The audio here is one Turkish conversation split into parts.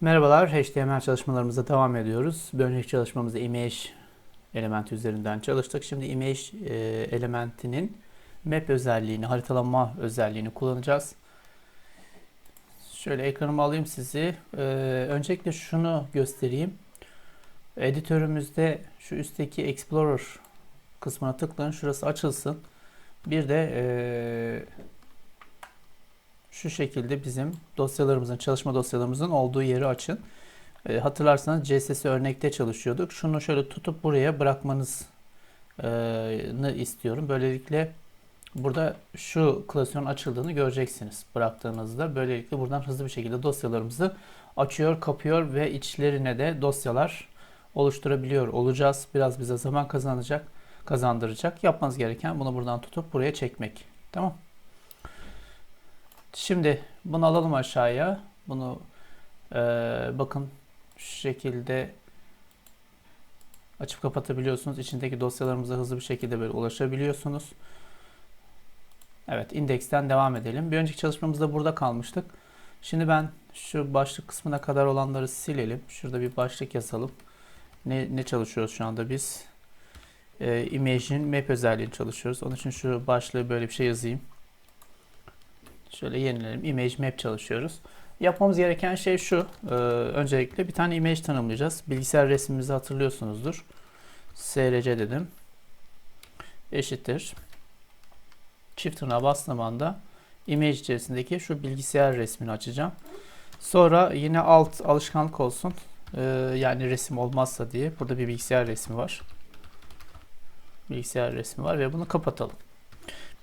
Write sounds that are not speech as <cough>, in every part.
Merhabalar, HTML çalışmalarımıza devam ediyoruz. Bir önceki çalışmamızda image elementi üzerinden çalıştık. Şimdi image e, elementinin map özelliğini, haritalama özelliğini kullanacağız. Şöyle ekranıma alayım sizi. E, öncelikle şunu göstereyim. Editörümüzde şu üstteki Explorer kısmına tıklayın. Şurası açılsın. Bir de e, şu şekilde bizim dosyalarımızın, çalışma dosyalarımızın olduğu yeri açın. E, hatırlarsanız CSS örnekte çalışıyorduk. Şunu şöyle tutup buraya bırakmanızı istiyorum. Böylelikle burada şu klasörün açıldığını göreceksiniz bıraktığınızda. Böylelikle buradan hızlı bir şekilde dosyalarımızı açıyor, kapıyor ve içlerine de dosyalar oluşturabiliyor olacağız. Biraz bize zaman kazanacak, kazandıracak. Yapmanız gereken bunu buradan tutup buraya çekmek. Tamam. Şimdi bunu alalım aşağıya. Bunu e, bakın şu şekilde açıp kapatabiliyorsunuz. İçindeki dosyalarımıza hızlı bir şekilde böyle ulaşabiliyorsunuz. Evet, indeksten devam edelim. Bir önceki çalışmamızda burada kalmıştık. Şimdi ben şu başlık kısmına kadar olanları silelim. Şurada bir başlık yazalım. Ne, ne çalışıyoruz şu anda biz? E, Image'in map özelliğini çalışıyoruz. Onun için şu başlığı böyle bir şey yazayım. Şöyle yenilelim. Image map çalışıyoruz. Yapmamız gereken şey şu. Ee, öncelikle bir tane image tanımlayacağız. Bilgisayar resmimizi hatırlıyorsunuzdur. src dedim. Eşittir. Çift tırnağa bastığım anda image içerisindeki şu bilgisayar resmini açacağım. Sonra yine alt alışkanlık olsun. Ee, yani resim olmazsa diye. Burada bir bilgisayar resmi var. Bilgisayar resmi var ve bunu kapatalım.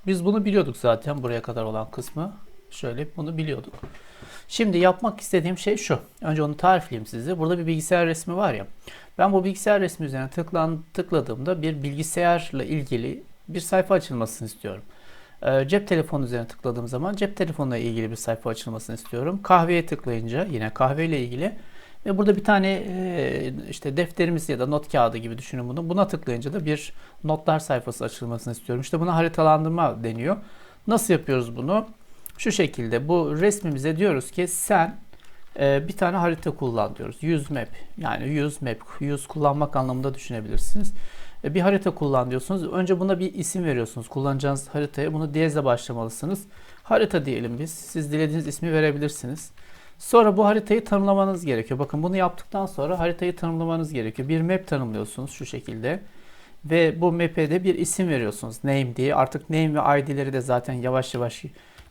Biz bunu biliyorduk zaten buraya kadar olan kısmı. Şöyle bunu biliyorduk. Şimdi yapmak istediğim şey şu. Önce onu tarifleyeyim size. Burada bir bilgisayar resmi var ya. Ben bu bilgisayar resmi üzerine tıklan, tıkladığımda bir bilgisayarla ilgili bir sayfa açılmasını istiyorum. Ee, cep telefonu üzerine tıkladığım zaman cep telefonuyla ilgili bir sayfa açılmasını istiyorum. Kahveye tıklayınca yine kahveyle ilgili ve burada bir tane e, işte defterimiz ya da not kağıdı gibi düşünün bunu. Buna tıklayınca da bir notlar sayfası açılmasını istiyorum. İşte buna haritalandırma deniyor. Nasıl yapıyoruz bunu? Şu şekilde bu resmimize diyoruz ki sen e, bir tane harita kullan diyoruz. Use map yani use map use kullanmak anlamında düşünebilirsiniz. E, bir harita kullan diyorsunuz. Önce buna bir isim veriyorsunuz. Kullanacağınız haritaya bunu diyezle başlamalısınız. Harita diyelim biz. Siz dilediğiniz ismi verebilirsiniz. Sonra bu haritayı tanımlamanız gerekiyor. Bakın bunu yaptıktan sonra haritayı tanımlamanız gerekiyor. Bir map tanımlıyorsunuz şu şekilde. Ve bu map'e de bir isim veriyorsunuz. Name diye. Artık name ve id'leri de zaten yavaş yavaş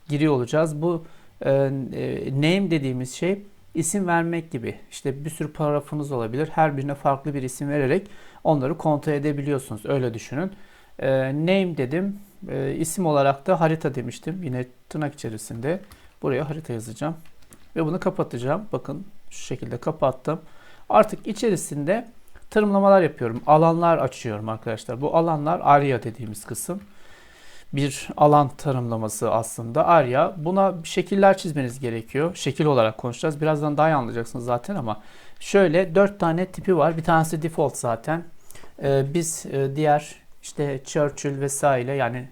giriyor olacağız. Bu e, e, name dediğimiz şey isim vermek gibi. İşte bir sürü paragrafınız olabilir. Her birine farklı bir isim vererek onları kontrol edebiliyorsunuz. Öyle düşünün. E, name dedim. E, isim olarak da harita demiştim. Yine tırnak içerisinde. Buraya harita yazacağım. Ve bunu kapatacağım. Bakın şu şekilde kapattım. Artık içerisinde tanımlamalar yapıyorum. Alanlar açıyorum arkadaşlar. Bu alanlar area dediğimiz kısım. Bir alan tanımlaması aslında area. Buna şekiller çizmeniz gerekiyor. Şekil olarak konuşacağız. Birazdan daha iyi anlayacaksınız zaten ama şöyle dört tane tipi var. Bir tanesi default zaten. Ee, biz e, diğer işte Churchill vesaire yani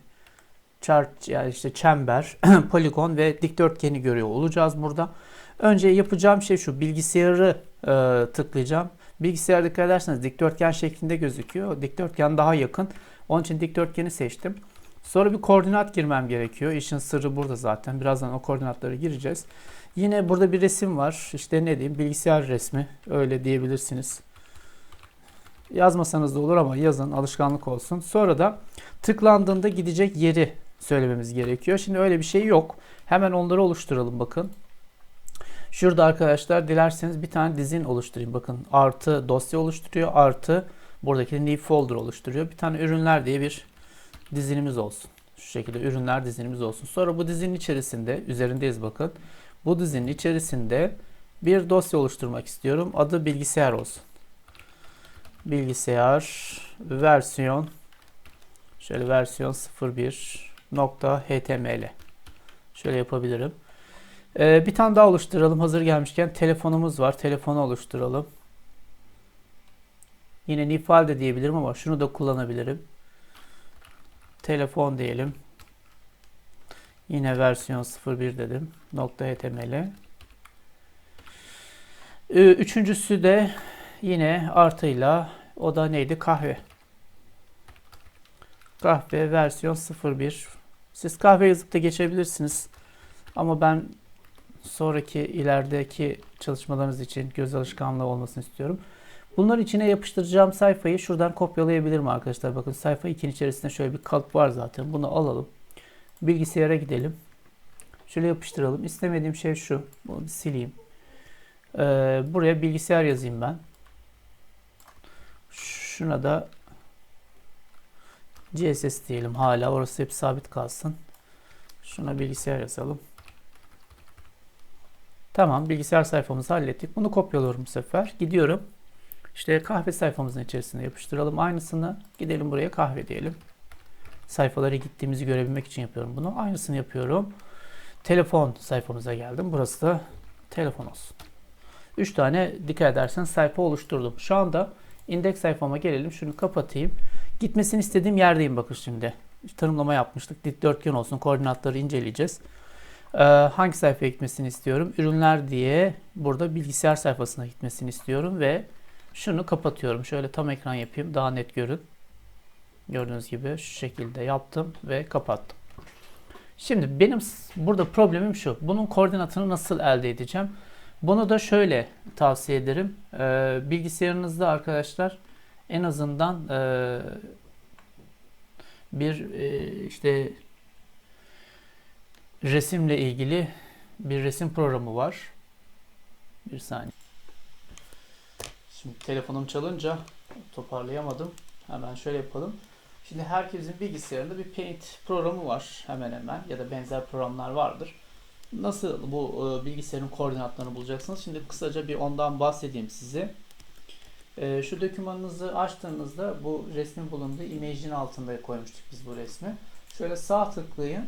chart yani işte çember, <clears throat> poligon ve dikdörtgeni görüyor olacağız burada. Önce yapacağım şey şu bilgisayarı e, tıklayacağım. Bilgisayar dikkat ederseniz dikdörtgen şeklinde gözüküyor. Dikdörtgen daha yakın. Onun için dikdörtgeni seçtim. Sonra bir koordinat girmem gerekiyor. İşin sırrı burada zaten. Birazdan o koordinatları gireceğiz. Yine burada bir resim var. İşte ne diyeyim bilgisayar resmi. Öyle diyebilirsiniz. Yazmasanız da olur ama yazın alışkanlık olsun. Sonra da tıklandığında gidecek yeri söylememiz gerekiyor. Şimdi öyle bir şey yok. Hemen onları oluşturalım bakın. Şurada arkadaşlar dilerseniz bir tane dizin oluşturayım. Bakın artı dosya oluşturuyor. Artı buradaki new folder oluşturuyor. Bir tane ürünler diye bir dizinimiz olsun. Şu şekilde ürünler dizinimiz olsun. Sonra bu dizinin içerisinde üzerindeyiz bakın. Bu dizinin içerisinde bir dosya oluşturmak istiyorum. Adı bilgisayar olsun. Bilgisayar versiyon şöyle versiyon 01.html şöyle yapabilirim. Ee, bir tane daha oluşturalım. Hazır gelmişken telefonumuz var. Telefonu oluşturalım. Yine nifal de diyebilirim ama şunu da kullanabilirim. Telefon diyelim. Yine versiyon 01 dedim. .html. Ee, Üçüncüsü de yine artıyla o da neydi? Kahve. Kahve versiyon 01. Siz kahve yazıp da geçebilirsiniz. Ama ben sonraki ilerideki çalışmalarınız için göz alışkanlığı olmasını istiyorum. Bunların içine yapıştıracağım sayfayı şuradan kopyalayabilirim arkadaşlar. Bakın sayfa 2'nin içerisinde şöyle bir kalıp var zaten. Bunu alalım. Bilgisayara gidelim. Şöyle yapıştıralım. İstemediğim şey şu. Bunu bir sileyim. Ee, buraya bilgisayar yazayım ben. Şuna da CSS diyelim hala. Orası hep sabit kalsın. Şuna bilgisayar yazalım. Tamam bilgisayar sayfamızı hallettik. Bunu kopyalıyorum bu sefer. Gidiyorum. İşte kahve sayfamızın içerisine yapıştıralım. Aynısını gidelim buraya kahve diyelim. Sayfalara gittiğimizi görebilmek için yapıyorum bunu. Aynısını yapıyorum. Telefon sayfamıza geldim. Burası da telefon olsun. 3 tane dikkat edersen sayfa oluşturdum. Şu anda indeks sayfama gelelim. Şunu kapatayım. Gitmesini istediğim yerdeyim bakın şimdi. Tanımlama yapmıştık. Dikdörtgen olsun. Koordinatları inceleyeceğiz. Ee, hangi sayfaya gitmesini istiyorum? Ürünler diye burada bilgisayar sayfasına gitmesini istiyorum ve şunu kapatıyorum. Şöyle tam ekran yapayım. Daha net görün. Gördüğünüz gibi şu şekilde yaptım ve kapattım. Şimdi benim burada problemim şu. Bunun koordinatını nasıl elde edeceğim? Bunu da şöyle tavsiye ederim. Ee, bilgisayarınızda arkadaşlar en azından e, bir e, işte resimle ilgili bir resim programı var. Bir saniye. Şimdi telefonum çalınca toparlayamadım. Hemen şöyle yapalım. Şimdi herkesin bilgisayarında bir Paint programı var hemen hemen ya da benzer programlar vardır. Nasıl bu e, bilgisayarın koordinatlarını bulacaksınız? Şimdi kısaca bir ondan bahsedeyim size. E, şu dokümanınızı açtığınızda bu resmin bulunduğu image'in altında koymuştuk biz bu resmi. Şöyle sağ tıklayın.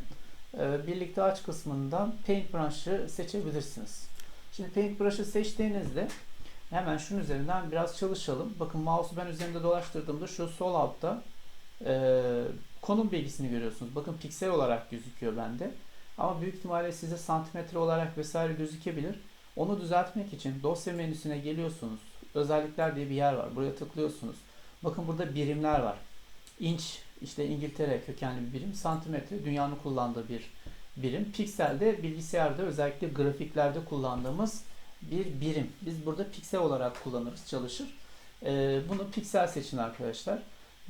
E, birlikte aç kısmından Paintbrush'ı seçebilirsiniz. Şimdi Paintbrush'ı seçtiğinizde hemen şunun üzerinden biraz çalışalım. Bakın mouse'u ben üzerinde dolaştırdığımda şu sol altta e, konum bilgisini görüyorsunuz. Bakın piksel olarak gözüküyor bende. Ama büyük ihtimalle size santimetre olarak vesaire gözükebilir. Onu düzeltmek için dosya menüsüne geliyorsunuz. Özellikler diye bir yer var. Buraya tıklıyorsunuz. Bakın burada birimler var. İnç işte İngiltere kökenli bir birim. Santimetre dünyanın kullandığı bir birim. Piksel de bilgisayarda özellikle grafiklerde kullandığımız bir birim. Biz burada piksel olarak kullanırız, çalışır. Ee, bunu piksel seçin arkadaşlar.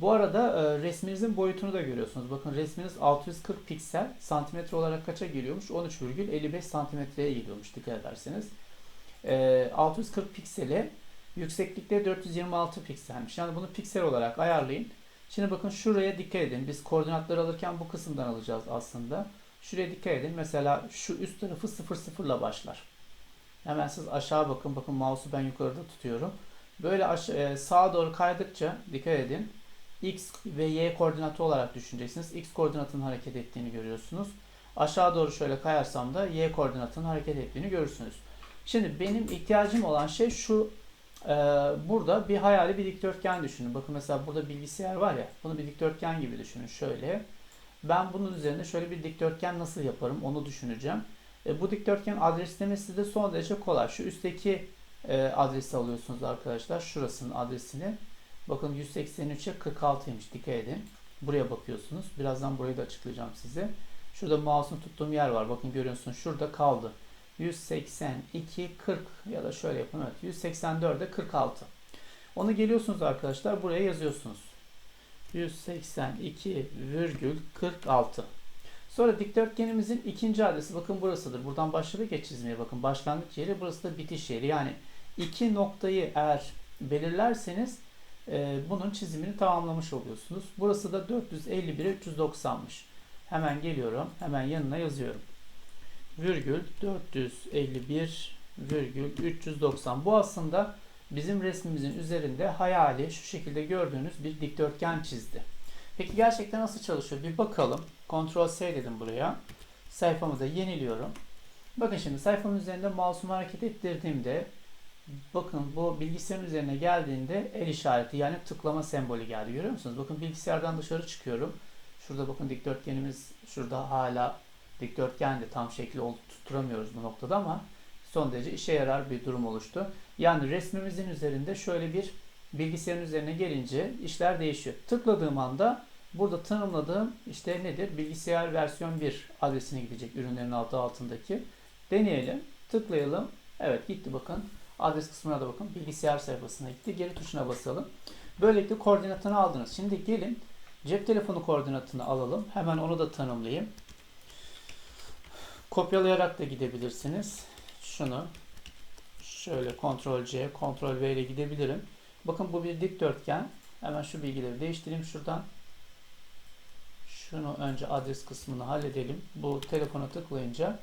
Bu arada e, resminizin boyutunu da görüyorsunuz. Bakın resminiz 640 piksel santimetre olarak kaça geliyormuş? 13,55 santimetreye geliyormuş dikkat ederseniz. E, 640 piksele yükseklikte 426 pikselmiş. Yani bunu piksel olarak ayarlayın. Şimdi bakın şuraya dikkat edin. Biz koordinatları alırken bu kısımdan alacağız aslında. Şuraya dikkat edin. Mesela şu üst tarafı 0 0 ile başlar. Hemen siz aşağı bakın. Bakın mouse'u ben yukarıda tutuyorum. Böyle aşağı, sağa doğru kaydıkça dikkat edin. X ve Y koordinatı olarak düşüneceksiniz. X koordinatının hareket ettiğini görüyorsunuz. Aşağı doğru şöyle kayarsam da Y koordinatının hareket ettiğini görürsünüz. Şimdi benim ihtiyacım olan şey şu. E, burada bir hayali bir dikdörtgen düşünün. Bakın mesela burada bilgisayar var ya. Bunu bir dikdörtgen gibi düşünün. Şöyle. Ben bunun üzerinde şöyle bir dikdörtgen nasıl yaparım onu düşüneceğim. E, bu dikdörtgen adreslemesi de son derece kolay. Şu üstteki e, adresi alıyorsunuz arkadaşlar. Şurasının adresini. Bakın 183'e 46'ymış. Dikkat edin. Buraya bakıyorsunuz. Birazdan burayı da açıklayacağım size. Şurada mouse'un tuttuğum yer var. Bakın görüyorsunuz. Şurada kaldı. 182 40 ya da şöyle yapın. Evet. 184'e 46. Onu geliyorsunuz arkadaşlar. Buraya yazıyorsunuz. 182,46. Sonra dikdörtgenimizin ikinci adresi bakın burasıdır. Buradan başladık ya çizmeye bakın. Başlangıç yeri burası da bitiş yeri. Yani iki noktayı eğer belirlerseniz e, bunun çizimini tamamlamış oluyorsunuz. Burası da 451'e 390'mış. Hemen geliyorum. Hemen yanına yazıyorum. Virgül 451 virgül 390. Bu aslında bizim resmimizin üzerinde hayali şu şekilde gördüğünüz bir dikdörtgen çizdi. Peki gerçekten nasıl çalışıyor? Bir bakalım. Ctrl S dedim buraya. Sayfamı da yeniliyorum. Bakın şimdi sayfamın üzerinde mouse'umu hareket ettirdiğimde bakın bu bilgisayarın üzerine geldiğinde el işareti yani tıklama sembolü geldi. Görüyor musunuz? Bakın bilgisayardan dışarı çıkıyorum. Şurada bakın dikdörtgenimiz şurada hala dikdörtgen de tam şekli tutturamıyoruz bu noktada ama son derece işe yarar bir durum oluştu. Yani resmimizin üzerinde şöyle bir bilgisayarın üzerine gelince işler değişiyor. Tıkladığım anda burada tanımladığım işte nedir? Bilgisayar versiyon 1 adresine gidecek ürünlerin altı altındaki. Deneyelim. Tıklayalım. Evet gitti bakın. Adres kısmına da bakın. Bilgisayar sayfasına gitti. Geri tuşuna basalım. Böylelikle koordinatını aldınız. Şimdi gelin cep telefonu koordinatını alalım. Hemen onu da tanımlayayım. Kopyalayarak da gidebilirsiniz. Şunu şöyle Ctrl C, Ctrl V ile gidebilirim. Bakın bu bir dikdörtgen. Hemen şu bilgileri değiştireyim şuradan. Şunu önce adres kısmını halledelim. Bu telefona tıklayınca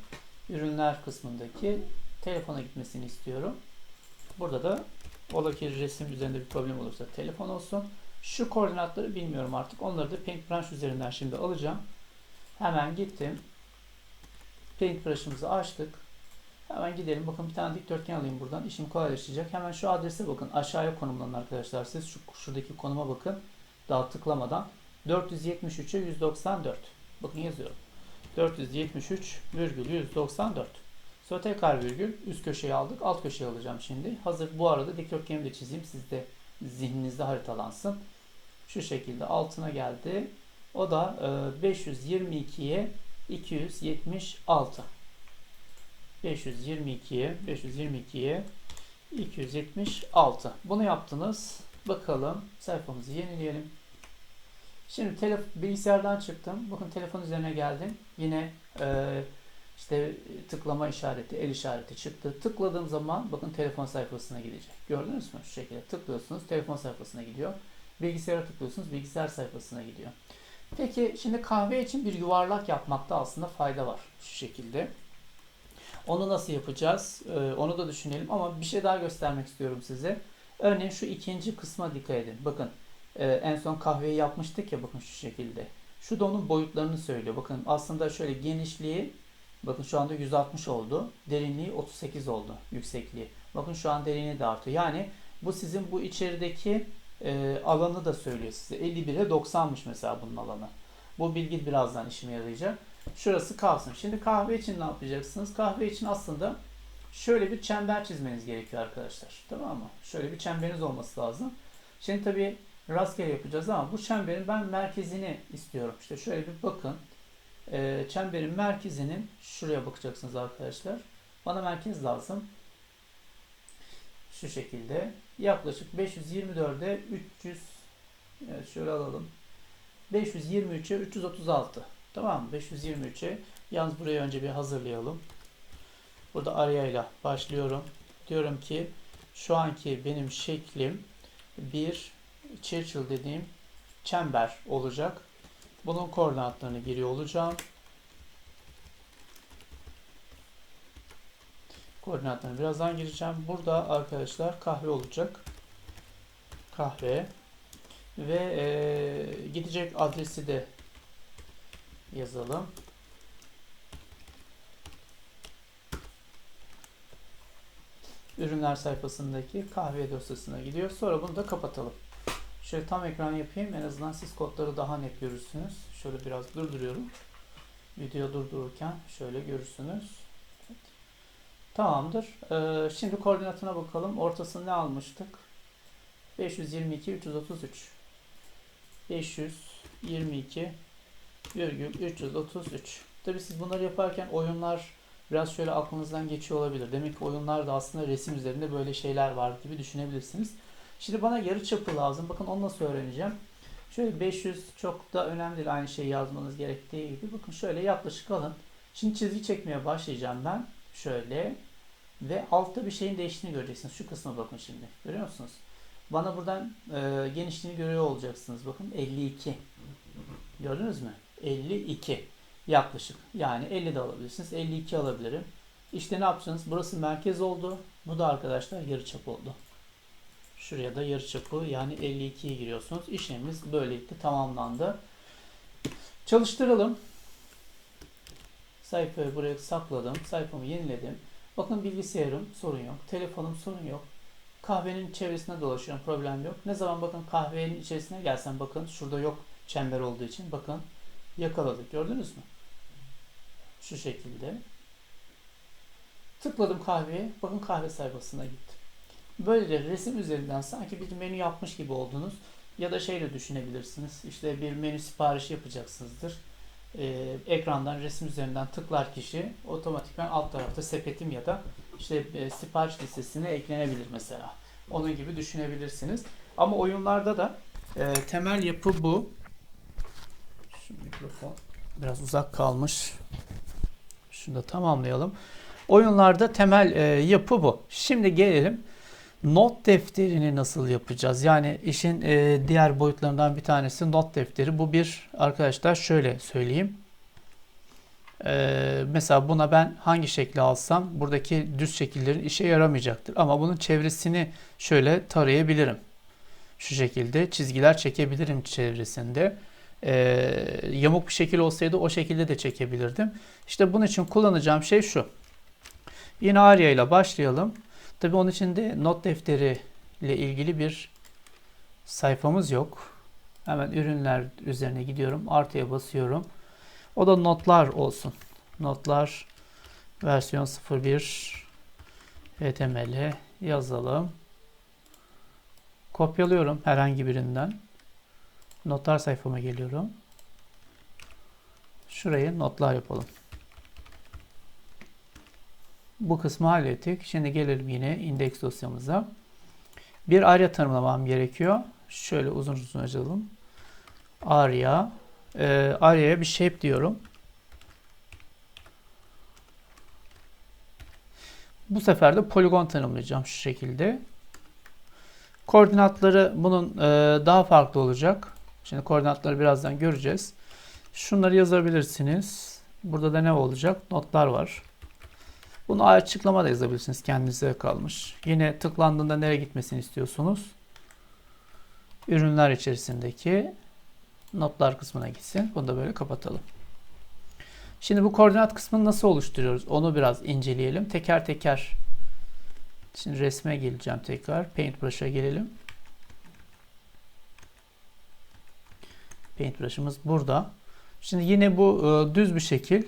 ürünler kısmındaki telefona gitmesini istiyorum. Burada da ola ki resim üzerinde bir problem olursa telefon olsun. Şu koordinatları bilmiyorum artık. Onları da Paintbrush üzerinden şimdi alacağım. Hemen gittim. Paintbrush'ımızı açtık. Hemen gidelim. Bakın bir tane dikdörtgen alayım buradan. İşim kolaylaşacak. Hemen şu adrese bakın. Aşağıya konumlanın arkadaşlar. Siz şu şuradaki konuma bakın. Daha tıklamadan. 473'e 194. Bakın yazıyorum. 473,194. Sonra tekrar virgül. Üst köşeyi aldık. Alt köşeyi alacağım şimdi. Hazır bu arada dikdörtgenimi de çizeyim. Siz de zihninizde haritalansın. Şu şekilde altına geldi. O da e, 522'ye 276. 522'ye 522'ye 276. Bunu yaptınız. Bakalım sayfamızı yenileyelim. Şimdi bilgisayardan çıktım. Bakın telefon üzerine geldim. Yine e, işte tıklama işareti, el işareti çıktı. Tıkladığım zaman bakın telefon sayfasına gidecek. Gördünüz mü? Şu şekilde tıklıyorsunuz telefon sayfasına gidiyor. Bilgisayara tıklıyorsunuz bilgisayar sayfasına gidiyor. Peki şimdi kahve için bir yuvarlak yapmakta aslında fayda var. Şu şekilde. Onu nasıl yapacağız? Ee, onu da düşünelim ama bir şey daha göstermek istiyorum size. Örneğin şu ikinci kısma dikkat edin. Bakın e, en son kahveyi yapmıştık ya bakın şu şekilde. Şu da onun boyutlarını söylüyor. Bakın aslında şöyle genişliği bakın şu anda 160 oldu. Derinliği 38 oldu yüksekliği. Bakın şu an derinliği de artıyor. Yani bu sizin bu içerideki e, alanı da söylüyor size. 51'e 90'mış mesela bunun alanı. Bu bilgi birazdan işime yarayacak. Şurası kalsın. Şimdi kahve için ne yapacaksınız? Kahve için aslında şöyle bir çember çizmeniz gerekiyor arkadaşlar. Tamam mı? Şöyle bir çemberiniz olması lazım. Şimdi tabii rastgele yapacağız ama bu çemberin ben merkezini istiyorum. İşte şöyle bir bakın. Ee, çemberin merkezinin şuraya bakacaksınız arkadaşlar. Bana merkez lazım. Şu şekilde. Yaklaşık 524'e 300 evet şöyle alalım. 523'e 336. Tamam mı? 523'e. Yalnız burayı önce bir hazırlayalım. Burada arayayla başlıyorum. Diyorum ki şu anki benim şeklim bir Churchill dediğim çember olacak. Bunun koordinatlarını giriyor olacağım. Koordinatlarını birazdan gireceğim. Burada arkadaşlar kahve olacak. Kahve. Ve e, gidecek adresi de yazalım. Ürünler sayfasındaki kahve dosyasına gidiyor. Sonra bunu da kapatalım. Şöyle tam ekran yapayım. En azından siz kodları daha net görürsünüz. Şöyle biraz durduruyorum. Video durdururken şöyle görürsünüz. Tamamdır. Ee, şimdi koordinatına bakalım. Ortasını ne almıştık? 522 333 522 virgül 333. Tabi siz bunları yaparken oyunlar biraz şöyle aklınızdan geçiyor olabilir. Demek ki oyunlarda aslında resim üzerinde böyle şeyler var gibi düşünebilirsiniz. Şimdi bana yarı çapı lazım. Bakın onu nasıl öğreneceğim. Şöyle 500 çok da önemli değil. Aynı şeyi yazmanız gerektiği gibi. Bakın şöyle yaklaşık alın. Şimdi çizgi çekmeye başlayacağım ben. Şöyle. Ve altta bir şeyin değiştiğini göreceksiniz. Şu kısma bakın şimdi. Görüyor musunuz? Bana buradan e, genişliğini görüyor olacaksınız. Bakın 52. Gördünüz mü? 52 yaklaşık. Yani 50 de alabilirsiniz. 52 alabilirim. İşte ne yapacaksınız? Burası merkez oldu. Bu da arkadaşlar yarıçap oldu. Şuraya da yarıçapı yani 52'ye giriyorsunuz. İşlemimiz böylelikle tamamlandı. Çalıştıralım. Sayfayı buraya sakladım. Sayfamı yeniledim. Bakın bilgisayarım sorun yok. Telefonum sorun yok. Kahvenin çevresinde dolaşıyorum. Problem yok. Ne zaman bakın kahvenin içerisine gelsem bakın şurada yok çember olduğu için. Bakın yakaladık. Gördünüz mü? Şu şekilde. Tıkladım kahveye. Bakın kahve sayfasına gittim. Böylece resim üzerinden sanki bir menü yapmış gibi oldunuz. Ya da şey de düşünebilirsiniz. İşte bir menü siparişi yapacaksınızdır. Ee, ekrandan resim üzerinden tıklar kişi otomatikman alt tarafta sepetim ya da işte e, sipariş listesine eklenebilir mesela. Onun gibi düşünebilirsiniz. Ama oyunlarda da e, temel yapı bu. Şu mikrofon biraz uzak kalmış. Şunu da tamamlayalım. Oyunlarda temel e, yapı bu. Şimdi gelelim not defterini nasıl yapacağız? Yani işin e, diğer boyutlarından bir tanesi not defteri. Bu bir arkadaşlar şöyle söyleyeyim. E, mesela buna ben hangi şekli alsam buradaki düz şekillerin işe yaramayacaktır. Ama bunun çevresini şöyle tarayabilirim. Şu şekilde çizgiler çekebilirim çevresinde. E, yamuk bir şekil olsaydı o şekilde de çekebilirdim. İşte bunun için kullanacağım şey şu. Yine Aria ile başlayalım. Tabii onun için de not defteri ile ilgili bir sayfamız yok. Hemen ürünler üzerine gidiyorum. Artıya basıyorum. O da notlar olsun. Notlar versiyon 01 HTML yazalım. Kopyalıyorum herhangi birinden. Notlar sayfama geliyorum. Şurayı notlar yapalım. Bu kısmı hallettik. Şimdi gelelim yine indeks dosyamıza. Bir arya tanımlamam gerekiyor. Şöyle uzun uzun açalım. Arya. E, arya'ya bir shape diyorum. Bu sefer de poligon tanımlayacağım şu şekilde. Koordinatları bunun e, daha farklı olacak. Şimdi koordinatları birazdan göreceğiz. Şunları yazabilirsiniz. Burada da ne olacak? Notlar var. Bunu açıklama da yazabilirsiniz. Kendinize kalmış. Yine tıklandığında nereye gitmesini istiyorsunuz? Ürünler içerisindeki notlar kısmına gitsin. Bunu da böyle kapatalım. Şimdi bu koordinat kısmını nasıl oluşturuyoruz? Onu biraz inceleyelim. Teker teker Şimdi resme geleceğim tekrar. Paintbrush'a gelelim. Paintbrush'ımız burada. Şimdi yine bu e, düz bir şekil.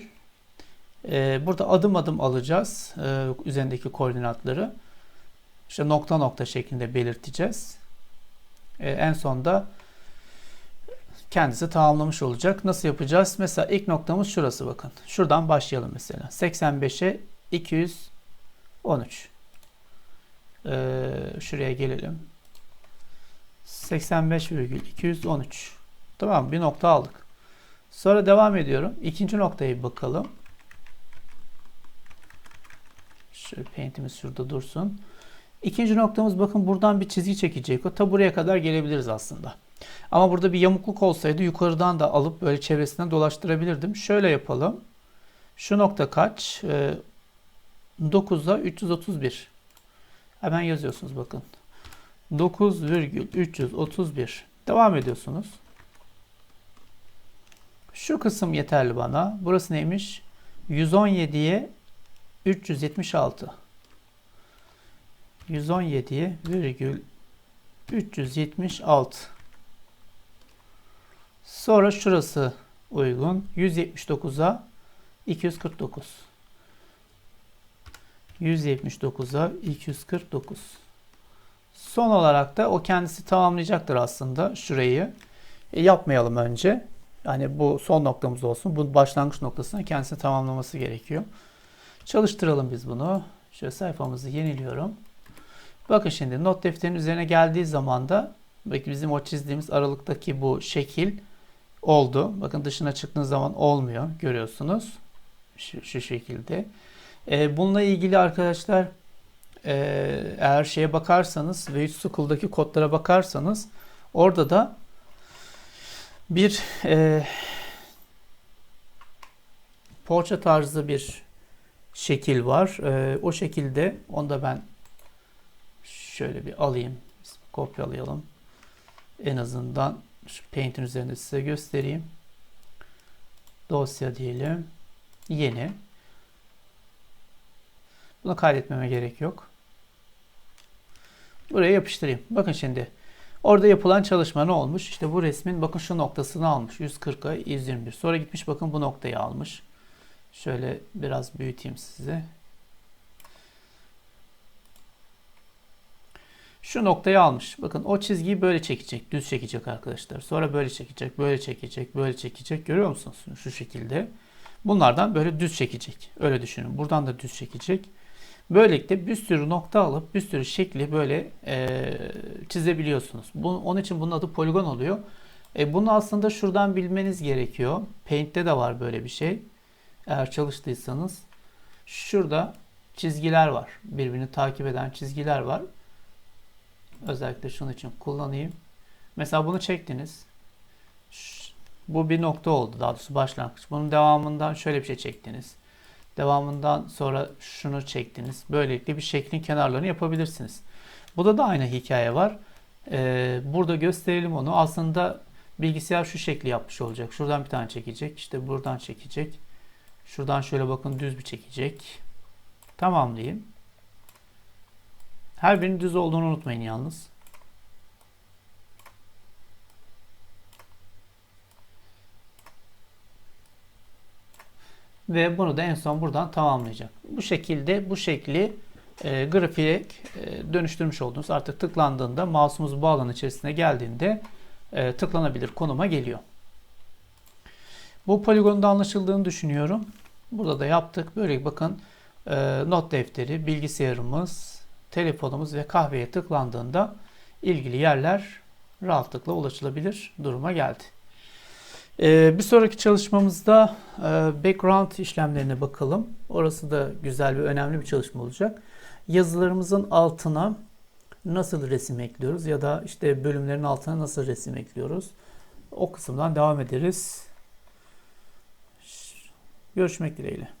E, burada adım adım alacağız e, üzerindeki koordinatları. İşte nokta nokta şeklinde belirteceğiz. E, en sonda kendisi tamamlamış olacak. Nasıl yapacağız? Mesela ilk noktamız şurası bakın. Şuradan başlayalım mesela. 85'e 213. Ee, şuraya gelelim. 85,213. Tamam bir nokta aldık. Sonra devam ediyorum. İkinci noktayı bakalım. Şöyle paint'imiz şurada dursun. İkinci noktamız bakın buradan bir çizgi çekecek. O ta buraya kadar gelebiliriz aslında. Ama burada bir yamukluk olsaydı yukarıdan da alıp böyle çevresinden dolaştırabilirdim. Şöyle yapalım. Şu nokta kaç? Ee, 9'da 331. Hemen yazıyorsunuz bakın. 9,331. Devam ediyorsunuz. Şu kısım yeterli bana. Burası neymiş? 117'ye 376. 117'ye virgül 376. Sonra şurası uygun. 179'a 249. 179'a 249. Son olarak da o kendisi tamamlayacaktır aslında şurayı. E, yapmayalım önce. Yani bu son noktamız olsun. Bu başlangıç noktasına kendisi tamamlaması gerekiyor. Çalıştıralım biz bunu. Şöyle sayfamızı yeniliyorum. Bakın şimdi not defterinin üzerine geldiği zaman da belki bizim o çizdiğimiz aralıktaki bu şekil oldu. Bakın dışına çıktığınız zaman olmuyor. Görüyorsunuz. Şu, şu şekilde. E, bununla ilgili arkadaşlar e, eğer şeye bakarsanız ve School'daki kodlara bakarsanız orada da bir e, poğaça tarzı bir şekil var. E, o şekilde onu da ben şöyle bir alayım. Kopyalayalım. En azından şu Paint'in üzerinde size göstereyim. Dosya diyelim. Yeni. Bunu kaydetmeme gerek yok. Buraya yapıştırayım. Bakın şimdi. Orada yapılan çalışma ne olmuş? İşte bu resmin bakın şu noktasını almış. 140'a 121. Sonra gitmiş bakın bu noktayı almış. Şöyle biraz büyüteyim size. Şu noktayı almış. Bakın o çizgiyi böyle çekecek. Düz çekecek arkadaşlar. Sonra böyle çekecek, böyle çekecek, böyle çekecek. Görüyor musunuz? Şu şekilde. Bunlardan böyle düz çekecek. Öyle düşünün. Buradan da düz çekecek. Böylelikle bir sürü nokta alıp bir sürü şekli böyle e, çizebiliyorsunuz. Bu, onun için bunun adı poligon oluyor. E, bunu aslında şuradan bilmeniz gerekiyor. Paint'te de var böyle bir şey. Eğer çalıştıysanız. Şurada çizgiler var. Birbirini takip eden çizgiler var. Özellikle şunun için kullanayım. Mesela bunu çektiniz. Bu bir nokta oldu. Daha doğrusu başlangıç. Bunun devamından şöyle bir şey çektiniz. Devamından sonra şunu çektiniz. Böylelikle bir şeklin kenarlarını yapabilirsiniz. Burada da aynı hikaye var. Ee, burada gösterelim onu. Aslında bilgisayar şu şekli yapmış olacak. Şuradan bir tane çekecek. İşte buradan çekecek. Şuradan şöyle bakın düz bir çekecek. Tamam diyeyim. Her birinin düz olduğunu unutmayın yalnız. Ve bunu da en son buradan tamamlayacak. Bu şekilde bu şekli e, grafiğe e, dönüştürmüş oldunuz. Artık tıklandığında mouse'umuz bu alan içerisine geldiğinde e, tıklanabilir konuma geliyor. Bu poligonda anlaşıldığını düşünüyorum. Burada da yaptık. Böyle bakın e, not defteri, bilgisayarımız, telefonumuz ve kahveye tıklandığında ilgili yerler rahatlıkla ulaşılabilir duruma geldi. E, bir sonraki çalışmamızda e, background işlemlerine bakalım. Orası da güzel ve önemli bir çalışma olacak. Yazılarımızın altına nasıl resim ekliyoruz ya da işte bölümlerin altına nasıl resim ekliyoruz. O kısımdan devam ederiz. Görüşmek dileğiyle.